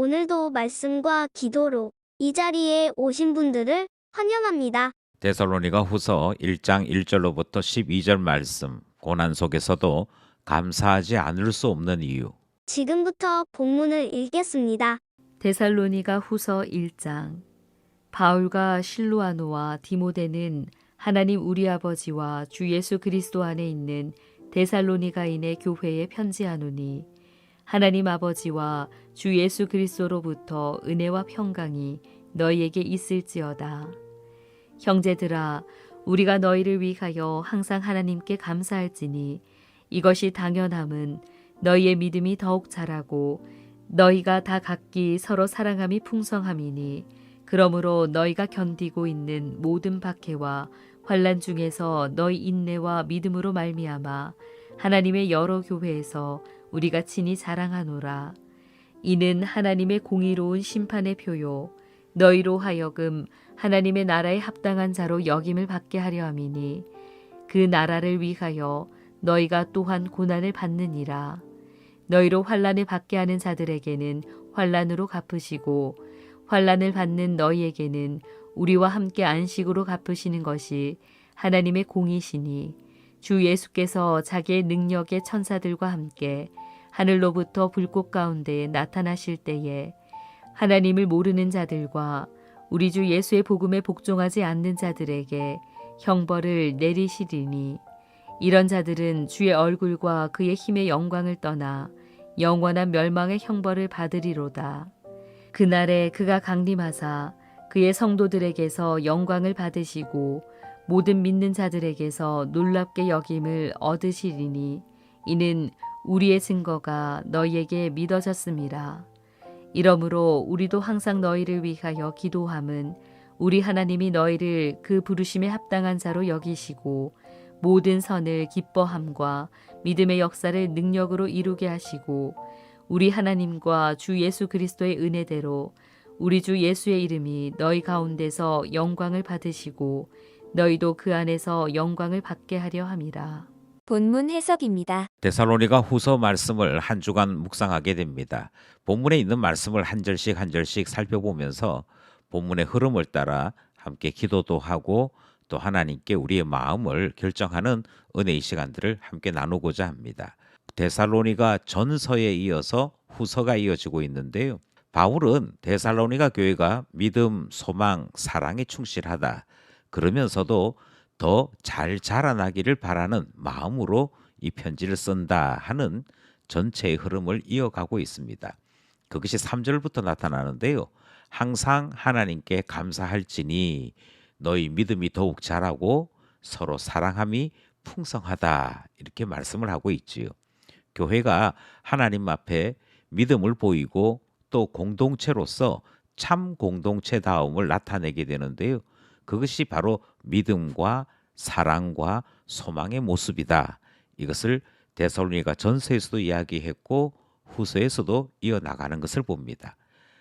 오늘도 말씀과 기도로 이 자리에 오신 분들을 환영합니다. 데살로니가 후서 1장 1절로부터 12절 말씀, 고난 속에서도 감사하지 않을 수 없는 이유. 지금부터 본문을 읽겠습니다. 데살로니가 후서 1장 바울과 실로아노와 디모데는 하나님 우리 아버지와 주 예수 그리스도 안에 있는 데살로니가인의 교회에 편지하노니 하나님 아버지와 주 예수 그리스도로부터 은혜와 평강이 너희에게 있을지어다. 형제들아 우리가 너희를 위하여 항상 하나님께 감사할지니 이것이 당연함은 너희의 믿음이 더욱 자라고 너희가 다 각기 서로 사랑함이 풍성함이니 그러므로 너희가 견디고 있는 모든 박해와 환란 중에서 너희 인내와 믿음으로 말미암아 하나님의 여러 교회에서 우리가 친히 자랑하노라. 이는 하나님의 공의로운 심판의 표요. 너희로 하여금 하나님의 나라에 합당한 자로 역임을 받게 하려 함이니 그 나라를 위하여 너희가 또한 고난을 받느니라. 너희로 환란을 받게 하는 자들에게는 환란으로 갚으시고 환란을 받는 너희에게는 우리와 함께 안식으로 갚으시는 것이 하나님의 공이시니 주 예수께서 자기의 능력의 천사들과 함께 하늘로부터 불꽃 가운데 나타나실 때에 하나님을 모르는 자들과 우리 주 예수의 복음에 복종하지 않는 자들에게 형벌을 내리시리니 이런 자들은 주의 얼굴과 그의 힘의 영광을 떠나 영원한 멸망의 형벌을 받으리로다. 그날에 그가 강림하사 그의 성도들에게서 영광을 받으시고 모든 믿는 자들에게서 놀랍게 여김을 얻으시리니 이는 우리의 증거가 너희에게 믿어졌음이라. 이러므로 우리도 항상 너희를 위하여 기도함은 우리 하나님이 너희를 그 부르심에 합당한 자로 여기시고 모든 선을 기뻐함과 믿음의 역사를 능력으로 이루게 하시고 우리 하나님과 주 예수 그리스도의 은혜대로 우리 주 예수의 이름이 너희 가운데서 영광을 받으시고 너희도 그 안에서 영광을 받게 하려 함이라. 본문 해석입니다. 데살로니가 후서 말씀을 한 주간 묵상하게 됩니다. 본문에 있는 말씀을 한 절씩 한 절씩 살펴보면서 본문의 흐름을 따라 함께 기도도 하고 또 하나님께 우리의 마음을 결정하는 은혜의 시간들을 함께 나누고자 합니다. 데살로니가 전서에 이어서 후서가 이어지고 있는데요. 바울은 데살로니가 교회가 믿음, 소망, 사랑에 충실하다. 그러면서도 더 잘 자라나기를 바라는 마음으로 이 편지를 쓴다 하는 전체의 흐름을 이어가고 있습니다. 그것이 3절부터 나타나는데요. 항상 하나님께 감사할지니 너희 믿음이 더욱 자라고 서로 사랑함이 풍성하다 이렇게 말씀을 하고 있지요. 교회가 하나님 앞에 믿음을 보이고 또 공동체로서 참 공동체다움을 나타내게 되는데요. 그것이 바로 믿음과 사랑과 소망의 모습이다. 이것을 데살로니가 전서에서도 이야기했고 후서에서도 이어나가는 것을 봅니다.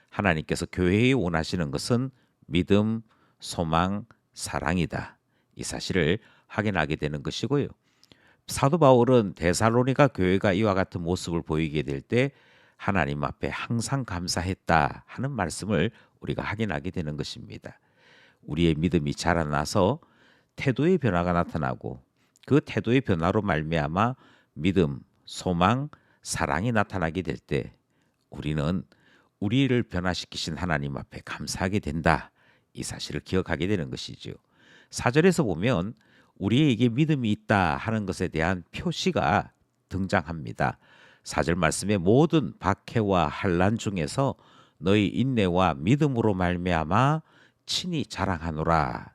하나님께서 교회에 원하시는 것은 믿음, 소망, 사랑이다. 이 사실을 확인하게 되는 것이고요. 사도 바울은 데살로니가 교회가 이와 같은 모습을 보이게 될 때 하나님 앞에 항상 감사했다 하는 말씀을 우리가 확인하게 되는 것입니다. 우리의 믿음이 자라나서 태도의 변화가 나타나고 그 태도의 변화로 말미암아 믿음, 소망, 사랑이 나타나게 될 때 우리는 우리를 변화시키신 하나님 앞에 감사하게 된다. 이 사실을 기억하게 되는 것이지요. 사절에서 보면 우리에게 믿음이 있다 하는 것에 대한 표시가 등장합니다. 사절 말씀의 모든 박해와 한란 중에서 너희 인내와 믿음으로 말미암아 친히 자랑하노라.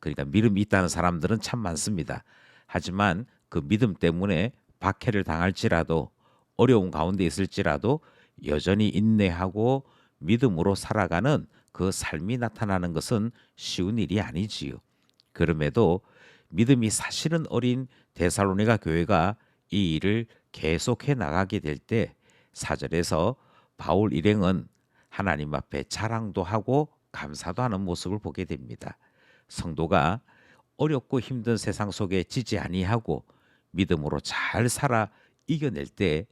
그러니까 믿음이 있다는 사람들은 참 많습니다. 하지만 그 믿음 때문에 박해를 당할지라도 어려운 가운데 있을지라도 여전히 인내하고 믿음으로 살아가는 그 삶이 나타나는 것은 쉬운 일이 아니지요. 그럼에도 믿음이 사실은 어린 데살로니가 교회가 이 일을 계속해 나가게 될 때 사절에서 바울 일행은 하나님 앞에 자랑도 하고 감사도 하는 모습을 보게 됩니다. 성도가 어렵고 힘든 세상 속에 지지 아니하고 믿음으로 잘 살아 이겨낼 때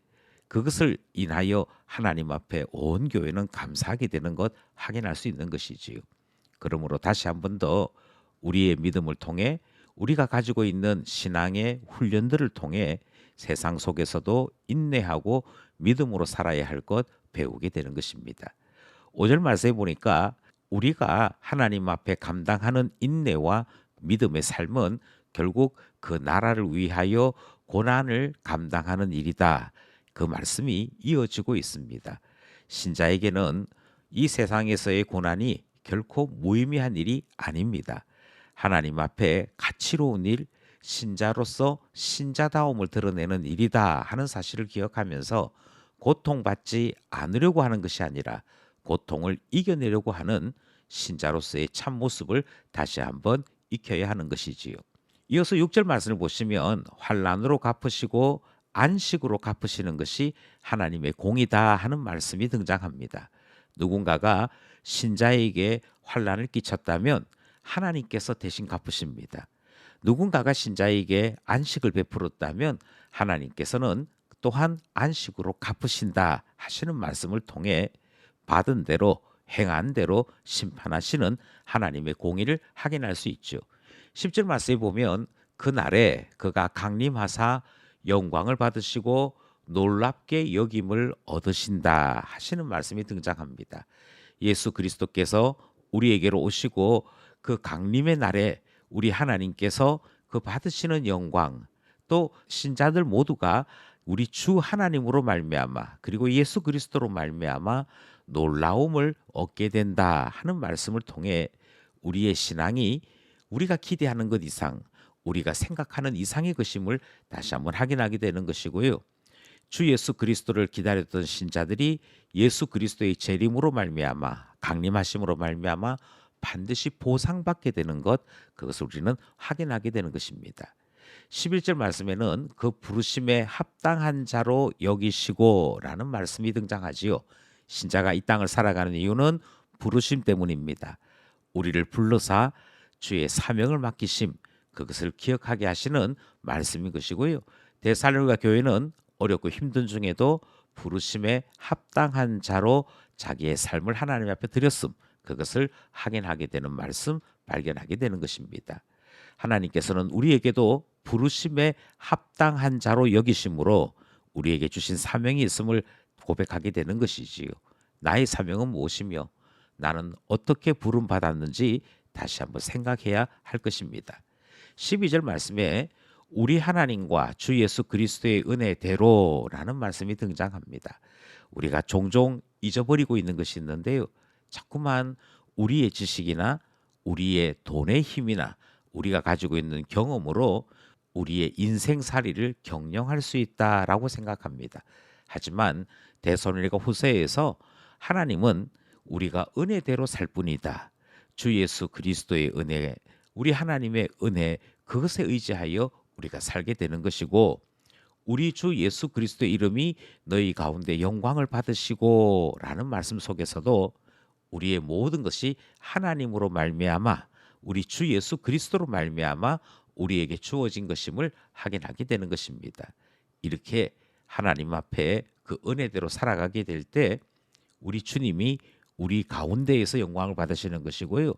그것을 인하여 하나님 앞에 온 교회는 감사하게 되는 것 확인할 수 있는 것이지요. 그러므로 다시 한 번 더 우리의 믿음을 통해 우리가 가지고 있는 신앙의 훈련들을 통해 세상 속에서도 인내하고 믿음으로 살아야 할 것 배우게 되는 것입니다. 5절 말씀에 보니까 우리가 하나님 앞에 감당하는 인내와 믿음의 삶은 결국 그 나라를 위하여 고난을 감당하는 일이다. 그 말씀이 이어지고 있습니다. 신자에게는 이 세상에서의 고난이 결코 무의미한 일이 아닙니다. 하나님 앞에 가치로운 일, 신자로서 신자다움을 드러내는 일이다 하는 사실을 기억하면서 고통받지 않으려고 하는 것이 아니라 고통을 이겨내려고 하는 신자로서의 참 모습을 다시 한번 익혀야 하는 것이지요. 이어서 6절 말씀을 보시면 환란으로 갚으시고 안식으로 갚으시는 것이 하나님의 공이다 하는 말씀이 등장합니다. 누군가가 신자에게 환란을 끼쳤다면 하나님께서 대신 갚으십니다. 누군가가 신자에게 안식을 베풀었다면 하나님께서는 또한 안식으로 갚으신다 하시는 말씀을 통해 받은 대로 행한 대로 심판하시는 하나님의 공의를 확인할 수 있죠. 10절 말씀에 보면 그 날에 그가 강림하사 영광을 받으시고 놀랍게 여김을 얻으신다 하시는 말씀이 등장합니다. 예수 그리스도께서 우리에게로 오시고 그 강림의 날에 우리 하나님께서 그 받으시는 영광 또 신자들 모두가 우리 주 하나님으로 말미암아 그리고 예수 그리스도로 말미암아 놀라움을 얻게 된다 하는 말씀을 통해 우리의 신앙이 우리가 기대하는 것 이상 우리가 생각하는 이상의 것임을 다시 한번 확인하게 되는 것이고요. 주 예수 그리스도를 기다렸던 신자들이 예수 그리스도의 재림으로 말미암아 강림하심으로 말미암아 반드시 보상받게 되는 것 그것을 우리는 확인하게 되는 것입니다. 11절 말씀에는 그 부르심에 합당한 자로 여기시고라는 말씀이 등장하지요. 신자가 이 땅을 살아가는 이유는 부르심 때문입니다. 우리를 불러사 주의 사명을 맡기심 그것을 기억하게 하시는 말씀인 것이고요. 데살로니가 교회는 어렵고 힘든 중에도 부르심에 합당한 자로 자기의 삶을 하나님 앞에 드렸음 그것을 확인하게 되는 말씀 발견하게 되는 것입니다. 하나님께서는 우리에게도 부르심에 합당한 자로 여기심으로 우리에게 주신 사명이 있음을 고백하게 되는 것이지요. 나의 사명은 무엇이며 나는 어떻게 부름 받았는지 다시 한번 생각해야 할 것입니다. 12절 말씀에 우리 하나님과 주 예수 그리스도의 은혜대로라는 말씀이 등장합니다. 우리가 종종 잊어버리고 있는 것이 있는데요. 자꾸만 우리의 지식이나 우리의 돈의 힘이나 우리가 가지고 있는 경험으로 우리의 인생살이를 경영할 수 있다라고 생각합니다. 하지만 대선리가 후세에서 하나님은 우리가 은혜대로 살 뿐이다. 주 예수 그리스도의 은혜, 우리 하나님의 은혜 그것에 의지하여 우리가 살게 되는 것이고 우리 주 예수 그리스도의 이름이 너희 가운데 영광을 받으시고라는 말씀 속에서도 우리의 모든 것이 하나님으로 말미암아 우리 주 예수 그리스도로 말미암아 우리에게 주어진 것임을 확인하게 되는 것입니다. 이렇게 하나님 앞에 그 은혜대로 살아가게 될 때 우리 주님이 우리 가운데에서 영광을 받으시는 것이고요.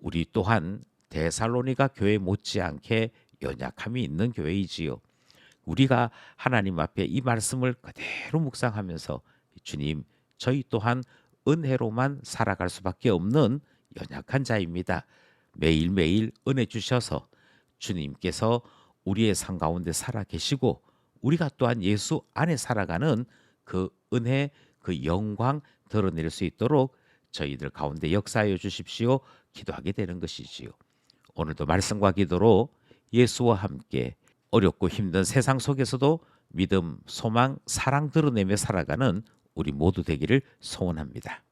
우리 또한 데살로니가 교회 못지않게 연약함이 있는 교회이지요. 우리가 하나님 앞에 이 말씀을 그대로 묵상하면서 주님, 저희 또한 은혜로만 살아갈 수밖에 없는 연약한 자입니다. 매일매일 은혜 주셔서 주님께서 우리의 삶 가운데 살아 계시고 우리가 또한 예수 안에 살아가는 그 은혜, 그 영광 드러낼 수 있도록 저희들 가운데 역사하여 주십시오. 기도하게 되는 것이지요. 오늘도 말씀과 기도로 예수와 함께 어렵고 힘든 세상 속에서도 믿음, 소망, 사랑 드러내며 살아가는 우리 모두 되기를 소원합니다.